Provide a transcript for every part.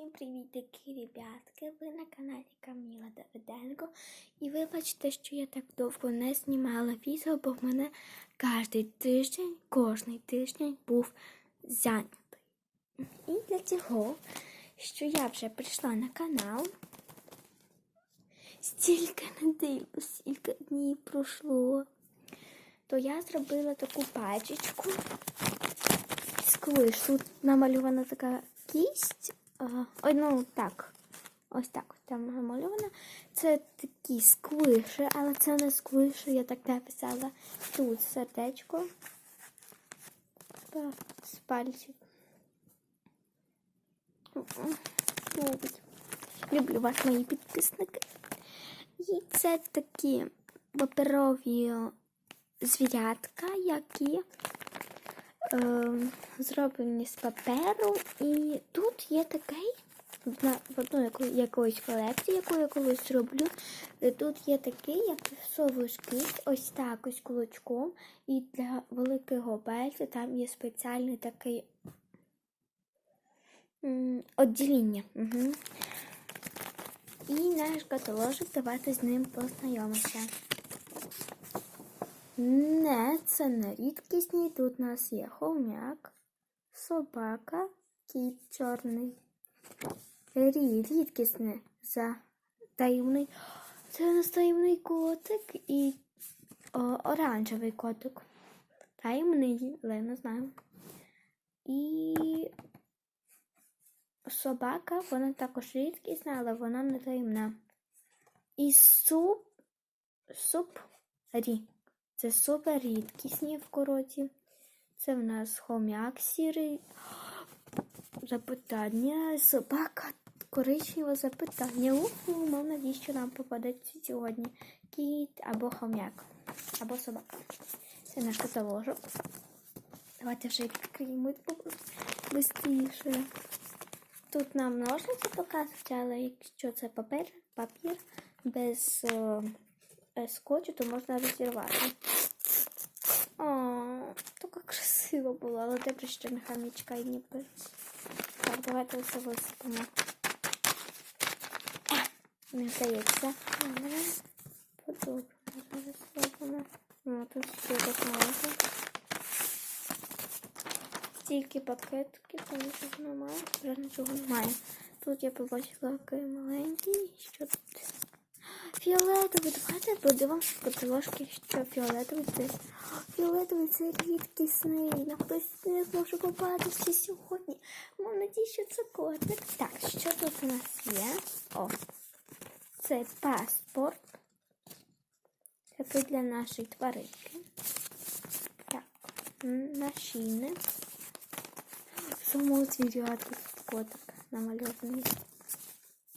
Всім привітики, ребятки! Ви на каналі Каміла Давиденко. І вибачте, що я так довго не знімала відео, бо в мене кожен тиждень, кожний тиждень був зайнятий. І для цього, що я вже прийшла на канал, стільки недель, стільки днів пройшло, то я зробила таку пачечку сквиш. Тут намальована така кість. Ой, ну так. Ось так там намальована. Це такі сквиші, але це не сквиші, я так написала. Тут сердечко. З пальців. Люблю вас, мої підписники. І це такі паперові звірятка, які зроблені з паперу. І тут є такий, в одну якоїсь колекції, яку я колись роблю. е, Тут є такий, як всовуєш кисть, ось так ось кулачком. І для великого пальця там є спеціальний такий м, відділення. Угу. І наш каталожик, давайте з ним познайомимося. Не, це не рідкісні. Тут у нас є хомяк, собака, кіт чорний. Рі, рідкісне за таємний. Це у нас таємний котик і о, оранжевий котик. Таємний, але не знаю. І собака, вона також рідкісна, але вона не таємна. І суп, суп рі. Це супер рідкісні в короті. Це в нас хомяк сірий. Запитання. Собака коричневе запитання. Уху, мав надію, що нам попадеться сьогодні кіт або хомяк, або собака. Це наш каталожок. Давайте вже відкриємо швидше. Тут нам ножниці показують, але якщо це папір, папір без е, е, скотчу, то можна розірвати. О, така красиво було, але добре, що не хамічка і не пив. Так, давайте все висипемо. Мені здається, подобно. Зараз зробимо. Ну, тут все так мало. Стільки пакетиків, там нічого немає. Вже нічого немає. Тут я побачила який маленький. Що тут? Фіолетовий. Давайте подивимося по трошки, що фіолетовий це. Фіолетовий це рідкісний. На хтось не попатися сьогодні. Мам надію, що це котик. Так, що тут у нас є? О, це паспорт. Такий для нашої тваринки. Так, машини. В самому звірятку котик намальований.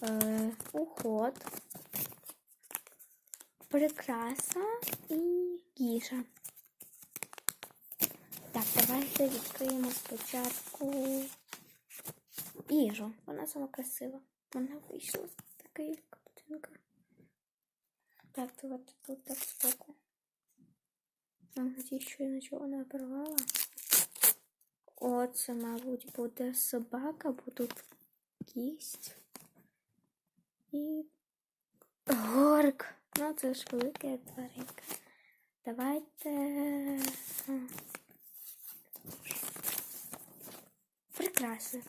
Е, уход. Прикраса і їжа. Так, давайте відкриємо спочатку їжу. Вона сама красива. Вона вийшла така як картинка. Так, давайте тут так збоку. Надіюсь, що я нічого не обірвала. О, це, мабуть, буде собака, бо тут кість. І горк. Ну, це ж велика тваринка. Давайте. Прикраси.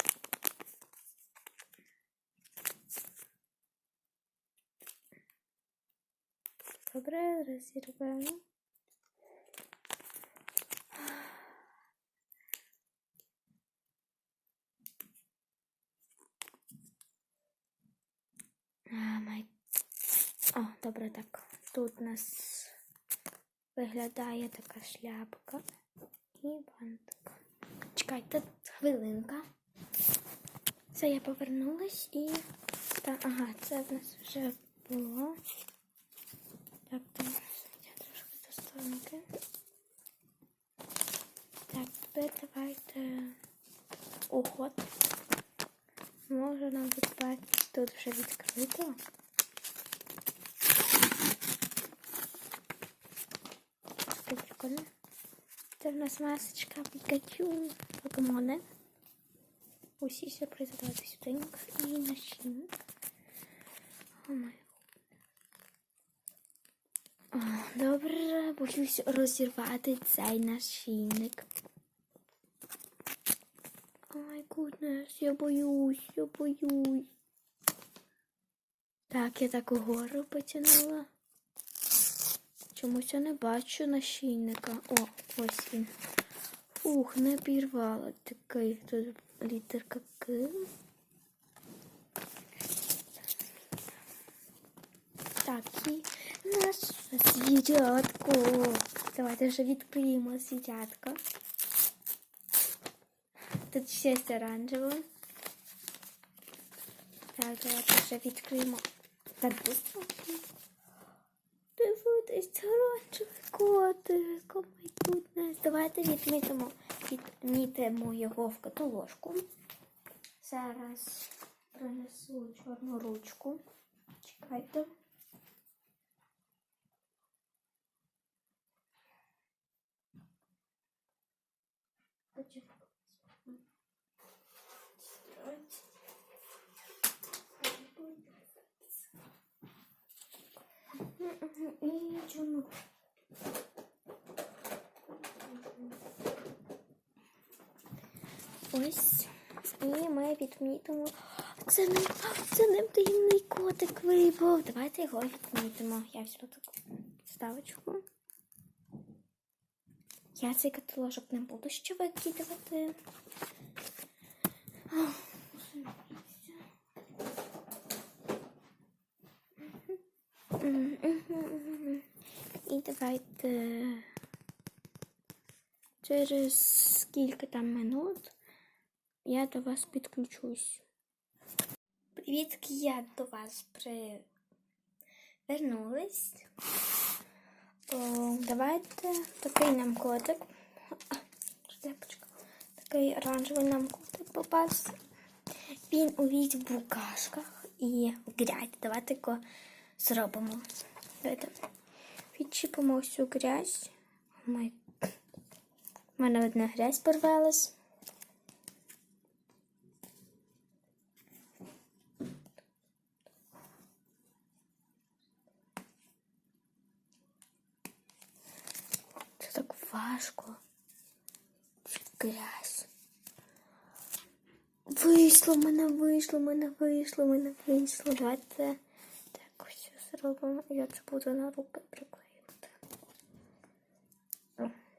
Добре, розірвемо. А, май о, добре, так. Тут у нас виглядає така шляпка і бантик. Чекайте, хвилинка. Це я повернулась і. Та, ага, це в нас вже було. Так, я трошки до сторонки. Так, тепер давайте уход. Може нам тут тут вже відкрито. прикольно. Це в нас масочка Пікачу покемони. Усі сюрпризи давайте сюди і начнемо. Добре, боюсь розірвати цей нашийник. Ай, гуднес, я боюсь, я боюсь. Так, я так угору потянула. Чомусь я не бачу нашийника. О, ось він. Ух, не обірвала такий тут літерка К. Так, і наше звірятко. Давайте вже відкриємо звірятко. Тут щось оранжеве. Так, давайте вже відкриємо. Так, быстро. Дивитись, це оранжевий котик. О май гуднес. Давайте відмітимо, відмітимо його в каталожку. Зараз принесу чорну ручку. Чекайте. І чому? Ось. І ми відмітимо. Це не, це не таємний котик випав. Давайте його відмітимо. Я взяла таку ставочку. Я цей каталожок не буду ще викидувати. І давайте через скільки там минут я до вас підключусь. Привіт, я до вас привернулась. Давайте такий нам котик. Шляпочка. Такий оранжевий нам котик попався. Він увійде в букашках і в грязь. Давайте його зробимо. Давайте відчіпимо всю грязь. У мене одна грязь порвалась. Це так важко. Грязь. Вийшло, в мене вийшло, мене вийшло, мене вийшло. Давайте так ось зробимо. Я це буду на руки приклеювати.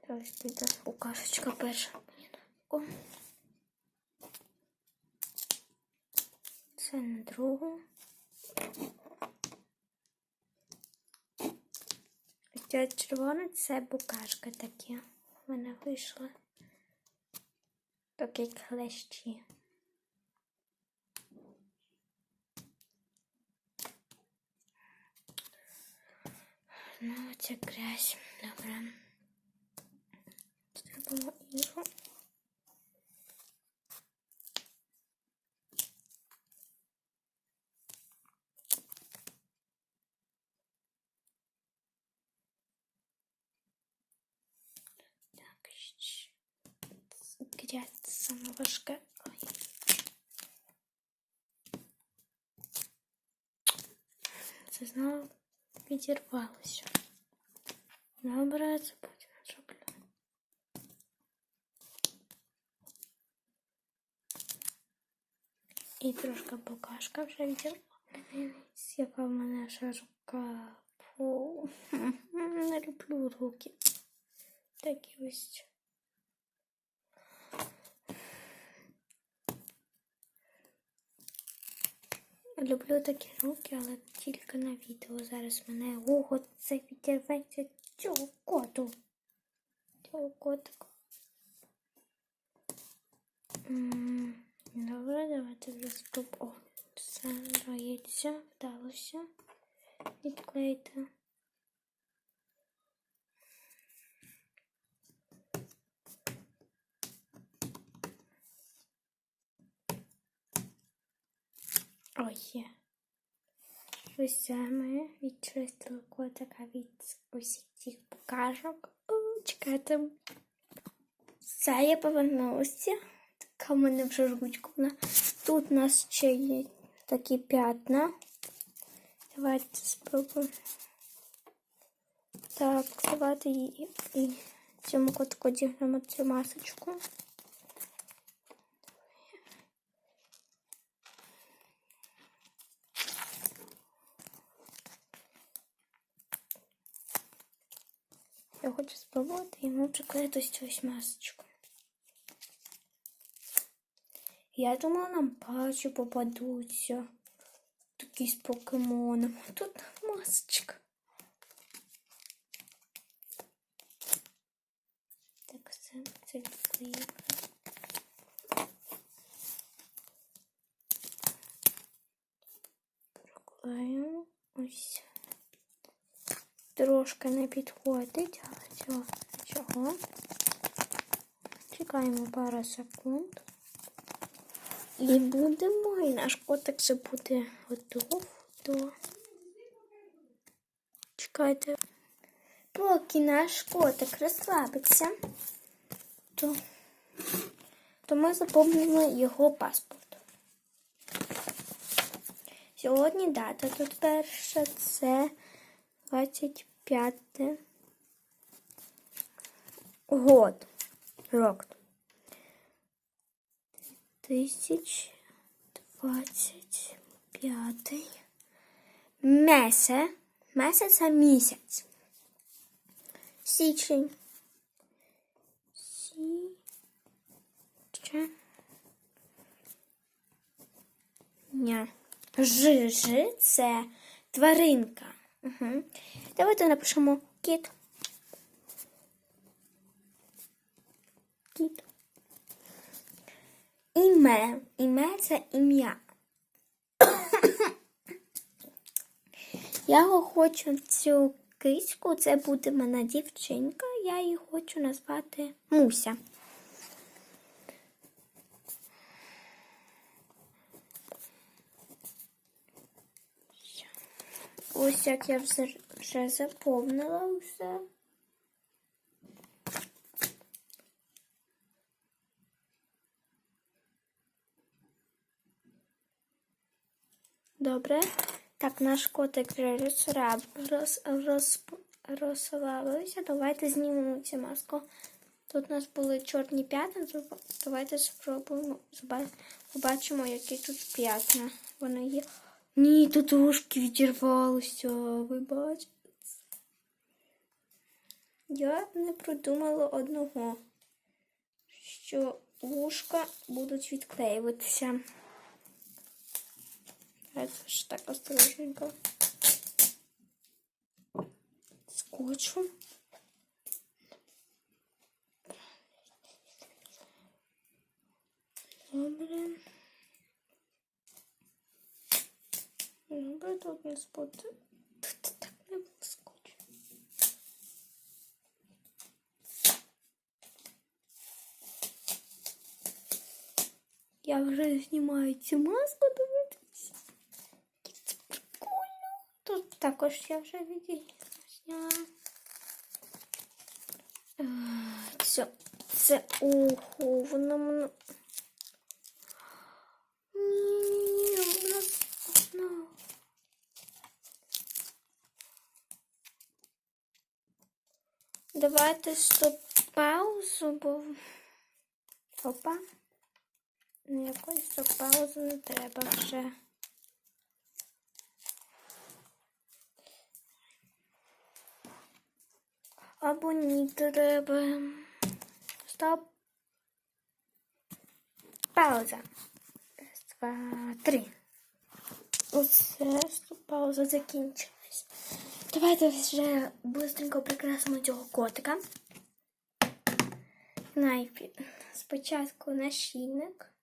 Ось піде букашечка перша. Це на другу. Ця червона це букашка такі. В мене вийшло. Такі клещі. Ну, це грязь. Добре. Зробимо іншу. Так, ще. Грязь це саме важке. Ой. Це знову відірвалося. Добре, це потім зроблю. І трошки букашка вже відірвалася. Яка в мене ще рука. Фу. Не люблю руки. Такі ось. Люблю такі руки, але тільки на відео. Зараз мене ого, це відірветься цього коту. Цього котика. М, Добре, давайте вже спробуємо. О, все дається, вдалося. Відклеїти. Ой, є. Ось це ми відчистили котика від усіх цих покажок. О, чекайте. Все, я повернулася. Така в мене вже ручка. Тут у нас ще є такі п'ятна. Давайте спробуємо. Так, давайте і, і цьому котику одягнемо цю масочку. Я хочу спробувати йому приклеїти ось цю масочку. Я думала, нам пачі попадуться. Такі з покемоном. Тут масочка. Так, це, це відклеїмо. Приклеїмо. Ось. Трошки не підходить, але цього. Чекаємо пару секунд. І будемо, і наш котик вже буде готов до. Чекайте. Поки наш котик розслабиться, то, то ми заповнимо його паспорт. Сьогодні дата тут перша це 25 год. Рок. 2025 Месе. Месе це місяць. Січень. Січень. Ня. Ж, ж це тваринка. Угу. Давайте напишемо кіт. Кіт. Іме. Іме це ім'я. Я хочу цю киську, це буде мене дівчинка, я її хочу назвати Муся. Ось як я вже, заповнила все. Добре. Так, наш котик роз, роз. Давайте знімемо цю маску. Тут у нас були чорні п'ятна. Давайте спробуємо побачимо, які тут п'ятна. Вони є. Ні, тут ушки відірвалися, ви бачите. Я не продумала одного, що вушка будуть відклеюватися. Это ж так осторожненько. Скотчу. Добре. Добре, тут не спот. Тут так не було скотчу. Я вже знімаю цю маску, дивитися. Також я вже відійшла. Все, це ухо, воно мене. Ні, воно. воно. Давайте стоп паузу, бо. Опа. Ніякої стоп паузи не треба вже. Або ні треба. Стоп. Пауза. Раз, два, три. Оце стоп пауза закінчилась. Давайте вже быстренько прикрасимо цього котика. Найпі. Спочатку нашийник.